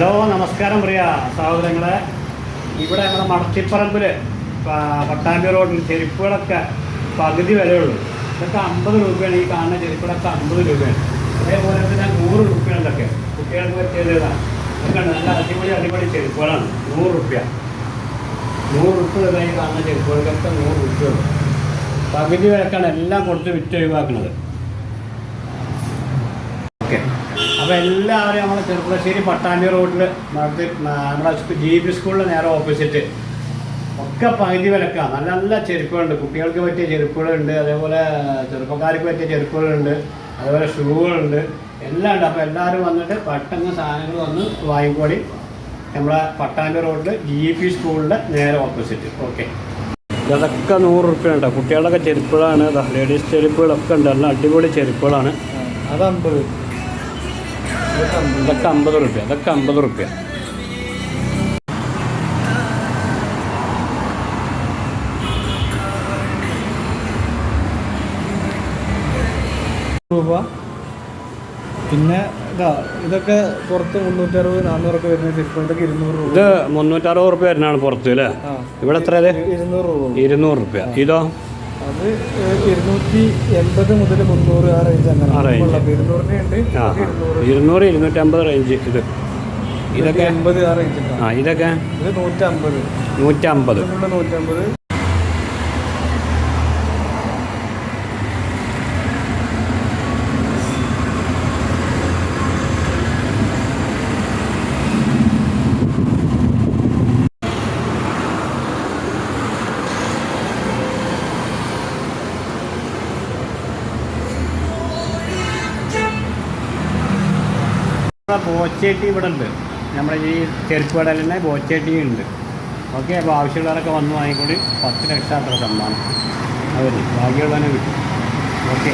Hello നമസ്കാരം പ്രിയ സഹോദരങ്ങളെ. ഇവിടെ നമ്മുടെ മടത്തിപ്പറമ്പിൽ പട്ടാമ്പി റോഡിൽ ചെരുപ്പുകളൊക്കെ പകുതി വിലയുള്ളൂ. ഇതൊക്കെ അമ്പത് രൂപയാണ് ഈ കാണുന്ന ചെരുപ്പുകളൊക്കെ അമ്പത് രൂപയാണ്. അതേപോലെ തന്നെ നൂറ് രൂപയാണ് ഇതൊക്കെ. കുട്ടികൾക്ക് പറ്റിയതാണ് ഇതാ. ഇതൊക്കെ നല്ല അടിപൊളി അടിപൊളി ചെരുപ്പുകളാണ്. നൂറ് റുപ്യ നൂറ് റുപ്യ ഈ കാണുന്ന ചെരുപ്പുകൾക്കൊക്കെ നൂറ് റുപ്യ പകുതി വിലക്കാണ് എല്ലാം കൊടുത്ത് വിറ്റ് ഒഴിവാക്കുന്നത് ഓക്കെ. അപ്പോൾ എല്ലാവരും നമ്മൾ ചെറുപ്പശ്ശേരി പട്ടാമ്പി റോഡിൽ നടത്തി നമ്മുടെ ജി പി സ്കൂളിൽ നേരെ ഓപ്പോസിറ്റ്. ഒക്കെ പകുതി വിലക്കാണ് നല്ല നല്ല ചെരുപ്പുകളുണ്ട്. കുട്ടികൾക്ക് പറ്റിയ ചെരുപ്പുകളുണ്ട്. അതേപോലെ ചെറുപ്പക്കാർക്ക് പറ്റിയ ചെരുപ്പുകളുണ്ട്. അതേപോലെ ഷൂകളുണ്ട്. എല്ലാം ഉണ്ട്. അപ്പോൾ എല്ലാവരും വന്നിട്ട് പെട്ടെന്ന് സാധനങ്ങൾ വന്ന് വാങ്ങിക്കോടി. നമ്മളെ പട്ടാമ്പി റോഡിൽ ജി പി സ്കൂളിന്റെ നേരെ ഓപ്പോസിറ്റ്. ഓക്കെ. ഇതൊക്കെ നൂറ് റുപ്യ ഉണ്ടോ. കുട്ടികളുടെ ചെരുപ്പുകളാണ്. ലേഡീസ് ചെരുപ്പുകളൊക്കെ ഉണ്ട്. എല്ലാം അടിപൊളി ചെരുപ്പുകളാണ്. അത് അമ്പത് ഇതൊക്കെ അമ്പത് റുപ്യ ഇതൊക്കെ അമ്പത് റുപ്യ. രൂപ. പിന്നെ ഇതാ ഇതൊക്കെ പുറത്ത് മുന്നൂറ്ററുപത് നാന്നൂറൊക്കെ വരുന്ന ചെരുപ്പ് ഇതൊക്കെ ഇരുന്നൂറ് രൂപ. ഇത് മുന്നൂറ്ററുപത് റുപ്യ വരുന്നതാണ് പുറത്ത് അല്ലേ? ഇവിടെ എത്ര ഇരുന്നൂറ് രൂപ. ഇരുന്നൂറ് റുപ്യ. ഇതോ? അത് ഏഹ്, ഇരുന്നൂറ്റി എൺപത് മുതൽ മുന്നൂറ് ആ റേഞ്ച് അങ്ങനെ ഇരുന്നൂറ്. ഇരുന്നൂറ് ഇരുന്നൂറ്റമ്പത് റേഞ്ച് ഇത്. ഇതൊക്കെ എൺപത് ആ റേഞ്ച് ആ ഇതൊക്കെ ഇത് നൂറ്റമ്പത്. നൂറ്റമ്പത്. ബോച്ചേട്ടി ഇവിടെ ഉണ്ട് നമ്മുടെ ഈ ചെരുപ്പ് കടയിൽ തന്നെ ബോച്ചേട്ടി ഉണ്ട്. ഓക്കെ അപ്പോൾ ആവശ്യമുള്ളവരൊക്കെ വന്ന് വാങ്ങിക്കൂടി പത്ത് ലക്ഷം അത്ര സമ്മാനം അവർ ബാക്കിയുള്ളവനെ കിട്ടും ഓക്കെ.